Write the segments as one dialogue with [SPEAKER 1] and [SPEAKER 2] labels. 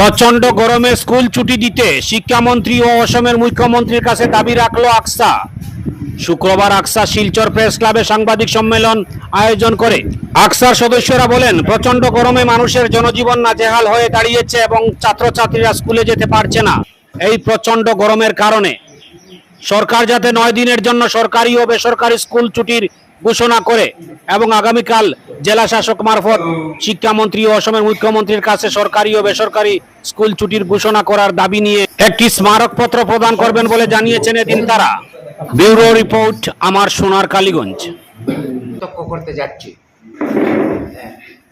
[SPEAKER 1] প্রচণ্ড গরমে স্কুল ছুটি দিতে শিক্ষামন্ত্রী ও অসমের মুখ্যমন্ত্রীর কাছে দাবি রাখল আকসা। শুক্রবার আকসা শিলচর প্রেস ক্লাবে সাংবাদিক সম্মেলন আয়োজন করে। আকসার সদস্যরা বলেন, প্রচণ্ড গরমে মানুষের জনজীবন নাজেহাল হয়ে দাঁড়িয়েছে এবং ছাত্রছাত্রীরা স্কুলে যেতে পারছে না। এই প্রচণ্ড গরমের কারণে সরকার যাতে নয় দিনের জন্য সরকারি ও বেসরকারি স্কুল ছুটির ঘোষণা করে এবং আগামীকাল জেলা শাসক মারফত শিক্ষামন্ত্রী ও অসমের মুখ্যমন্ত্রীর কাছে সরকারি ও বেসরকারি স্কুল ছুটির ঘোষণা করার দাবি নিয়ে একটি স্মারকপত্র প্রদান করবেন বলে জানিয়েছেন এদিন তারা। ব্যুরো রিপোর্ট, আমার সোনার কালীগঞ্জ
[SPEAKER 2] করতে যাচ্ছি।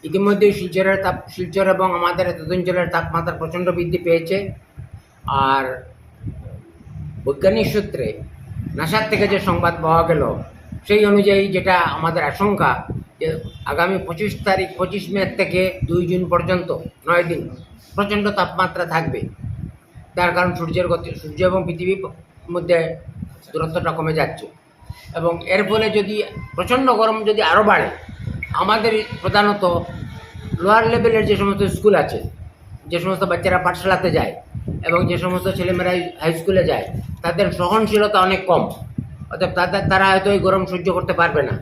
[SPEAKER 2] ইতিমধ্যে শিলচরের তাপ শিলচর এবং আমাদের এতদ অঞ্চলের তাপমাত্রা প্রচণ্ড বৃদ্ধি পেয়েছে। আর বৈজ্ঞানিক সূত্রে নাসার থেকে যে সংবাদ পাওয়া গেল, সেই অনুযায়ী যেটা আমাদের আশঙ্কা যে আগামী পঁচিশ তারিখ, পঁচিশ মে থেকে দুই জুন পর্যন্ত, নয় দিন, প্রচণ্ড তাপমাত্রা থাকবে। তার কারণ সূর্যের গতি, সূর্য এবং পৃথিবীর মধ্যে দূরত্বটা কমে যাচ্ছে। এবং এর ফলে যদি প্রচণ্ড গরম যদি আরও বাড়ে, আমাদের প্রধানত লোয়ার লেভেলের যে সমস্ত স্কুল আছে, যে সমস্ত বাচ্চারা পাঠশালাতে যায় এবং যে সমস্ত ছেলেমেয়েরা হাই স্কুলে যায়, তাদের সহনশীলতা অনেক কম। অর্থাৎ তাদের তারা হয়তো এই গরম সহ্য করতে পারবে না।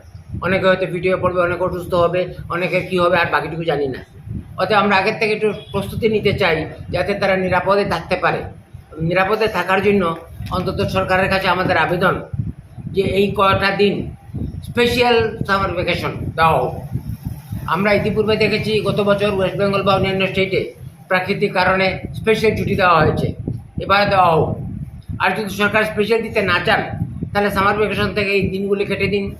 [SPEAKER 2] অনেকে হয়তো ভিডিও পড়বে, অনেকে অসুস্থ হবে, অনেকে কী হবে আর বাকিটুকু জানি না। অতএব আমরা আগের থেকে একটু প্রস্তুতি নিতে চাই, যাতে তারা নিরাপদে থাকতে পারে। নিরাপদে থাকার জন্য অন্তত সরকারের কাছে আমাদের আবেদন যে এই কয়টা দিন স্পেশাল সামার ভ্যাকেশন হোক। আমরা ইতিপূর্বে দেখেছি, গত বছর ওয়েস্ট বেঙ্গল বা অন্যান্য স্টেটে প্রাকৃতিক কারণে স্পেশাল ছুটি দেওয়া হয়েছে। এবারে দেওয়া হোক। আর যদি সরকার স্পেশাল দিতে না চান, তাহলে সামার ভ্যাকেশন থেকে এই দিনগুলি কেটে দিন।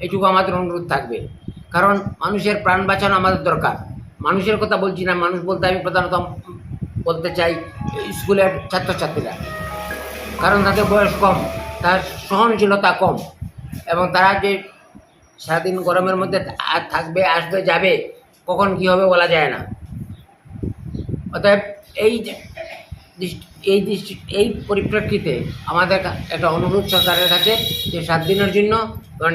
[SPEAKER 2] এটুকু আমাদের অনুরোধ থাকবে। কারণ মানুষের প্রাণ বাঁচানো আমাদের দরকার। মানুষের কথা বলছি না, মানুষ বলতে আমি প্রধানত বলতে চাই স্কুলের ছাত্রছাত্রীরা। কারণ তাদের বয়স কম, তার সহনশীলতা কম, এবং তারা যে সারাদিন গরমের মধ্যে থাকবে, আসবে, যাবে, কখন কী হবে বলা যায় না। অতএব এই এই দৃষ্টি এই পরিপ্রেক্ষিতে আমাদের একটা অনুরোধ সরকারের কাছে যে সাত দিনের জন্য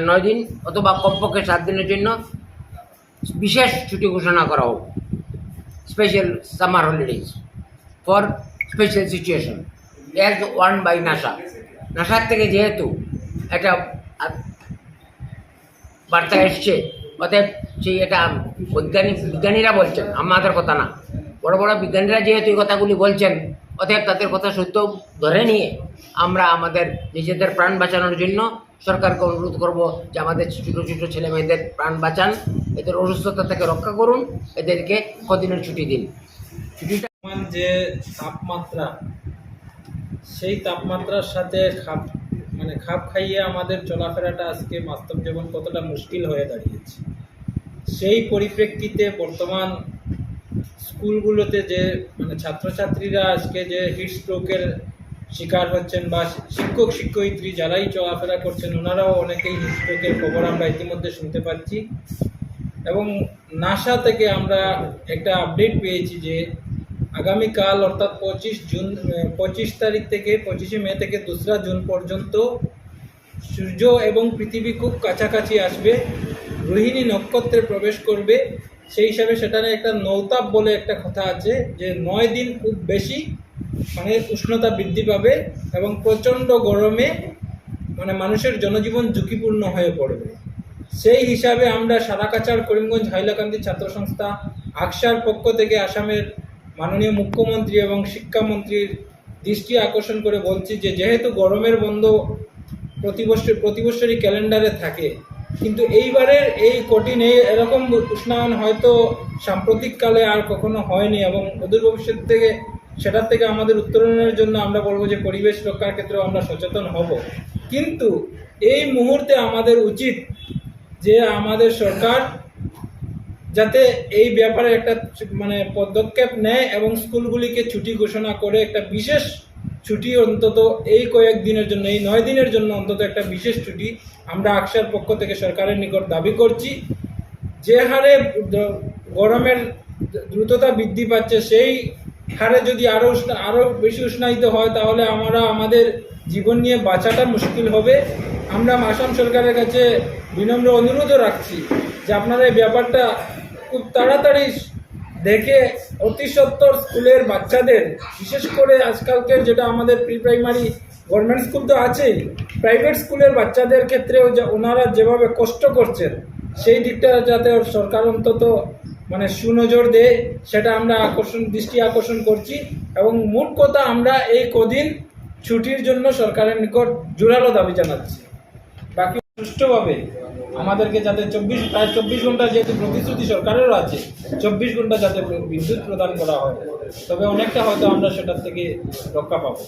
[SPEAKER 2] নয় দিন অথবা কমপক্ষে সাত দিনের জন্য বিশেষ ছুটি ঘোষণা করা হোক। Special summer holidays for special situation as one by NASA নাসার থেকে যেহেতু একটা বার্তা এসছে, অতএব সেই এটা বৈজ্ঞানিক বিজ্ঞানীরা বলছেন, আমাদের কথা না। বড় বড় বিজ্ঞানীরা যেহেতু এই কথাগুলি বলছেন, অতএব তাদের কথা সত্য ধরে নিয়ে আমরা আমাদের নিজেদের প্রাণ বাঁচানোর জন্য সরকারকে অনুরোধ করব যে আমাদের ছোটো ছোটো ছেলে মেয়েদের প্রাণ বাঁচান, এদের অসুস্থতা থেকে রক্ষা করুন, এদেরকে কদিনের ছুটি দিন। ছুটিটা
[SPEAKER 3] যে তাপমাত্রা, সেই তাপমাত্রার সাথে খাপ মানে খাপ খাইয়ে আমাদের চলাফেরাটা আজকে বাস্তব জীবন কতটা মুশকিল হয়ে দাঁড়িয়েছে। সেই পরিপ্রেক্ষিতে বর্তমান স্কুলগুলোতে যে মানে ছাত্রছাত্রীরা আজকে যে হিট স্ট্রোকের শিকার হচ্ছেন বা শিক্ষক, শিক্ষয়িত্রী যারাই চলাফেরা করছেন, ওনারাও অনেকেই হিট স্ট্রোকের খবর আমরা ইতিমধ্যে শুনতে পাচ্ছি। এবং নাসা থেকে আমরা একটা আপডেট পেয়েছি যে, আগামীকাল অর্থাৎ পঁচিশ জুন, পঁচিশ তারিখ থেকে, পঁচিশে মে থেকে দোসরা জুন পর্যন্ত সূর্য এবং পৃথিবী খুব কাছাকাছি আসবে। রোহিণী নক্ষত্রে প্রবেশ করবে। সেই হিসাবে সেখানে একটা নৌতাপ বলে একটা কথা আছে যে নয় দিন খুব বেশি মানে উষ্ণতা বৃদ্ধি পাবে এবং প্রচণ্ড গরমে মানে মানুষের জনজীবন ঝুঁকিপূর্ণ হয়ে পড়বে। সেই হিসাবে আমরা সারাকাচার করিমগঞ্জ হাইলাকান্দি ছাত্র সংস্থা আকসার পক্ষ থেকে আসামের মাননীয় মুখ্যমন্ত্রী এবং শিক্ষামন্ত্রীর দৃষ্টি আকর্ষণ করে বলছি যে যেহেতু গরমের বন্ধ প্রতি বছর ক্যালেন্ডারে থাকে কিন্তু এইবারের এই কঠিন এই এরকম উষ্ণায়ন হয়তো সাম্প্রতিককালে আর কখনো হয়নি এবং অদূর ভবিষ্যৎ থেকে সেটার থেকে আমাদের উত্তরণের জন্য আমরা বলব যে পরিবেশ রক্ষার ক্ষেত্রেও আমরা সচেতন হব। কিন্তু এই মুহূর্তে আমাদের উচিত যে আমাদের সরকার যাতে এই ব্যাপারে একটা মানে পদক্ষেপ নেয় এবং স্কুলগুলিকে ছুটি ঘোষণা করে একটা বিশেষ ছুটি অন্তত এই কয়েক দিনের জন্য, এই নয় দিনের জন্য অন্তত একটা বিশেষ ছুটি আমরা আকসার পক্ষ থেকে সরকারের নিকট দাবি করছি। যে হারে গরমের দ্রুততা বৃদ্ধি পাচ্ছে, সেই হারে যদি আরও উষ্ণ আরও বেশি উষ্ণায়িত হয়, তাহলে আমরা আমাদের জীবন নিয়ে বাঁচাটা মুশকিল হবে। আমরা আসাম সরকারের কাছে বিনম্র অনুরোধও রাখছি যে আপনারা এই ব্যাপারটা খুব তাড়াতাড়ি দেখে অতি সত্তর স্কুলের বাচ্চাদের, বিশেষ করে আজকালকের যেটা আমাদের প্রি প্রাইমারি গভর্নমেন্ট স্কুল তো আছেই প্রাইভেট স্কুলের বাচ্চাদের ক্ষেত্রেও যে, ওনারা যেভাবে কষ্ট করছেন, সেই দিকটা যাতে সরকার অন্তত মানে সুনজর দেয়, সেটা আমরা আকর্ষণ, দৃষ্টি আকর্ষণ করছি এবং মোট কথা আমরা এই কদিন ছুটির জন্য সরকারের নিকট জোরালো দাবি জানাচ্ছি। বাকি সুষ্ঠুভাবে। আমাদেরকে যাতে চব্বিশ, প্রায় চব্বিশ ঘণ্টা যেহেতু প্রতিশ্রুতি সরকারেরও আছে, চব্বিশ ঘণ্টা যাতে বিদ্যুৎ প্রদান করা হয়, তবে অনেকটা হয়তো আমরা সেটার থেকে রক্ষা পাবো।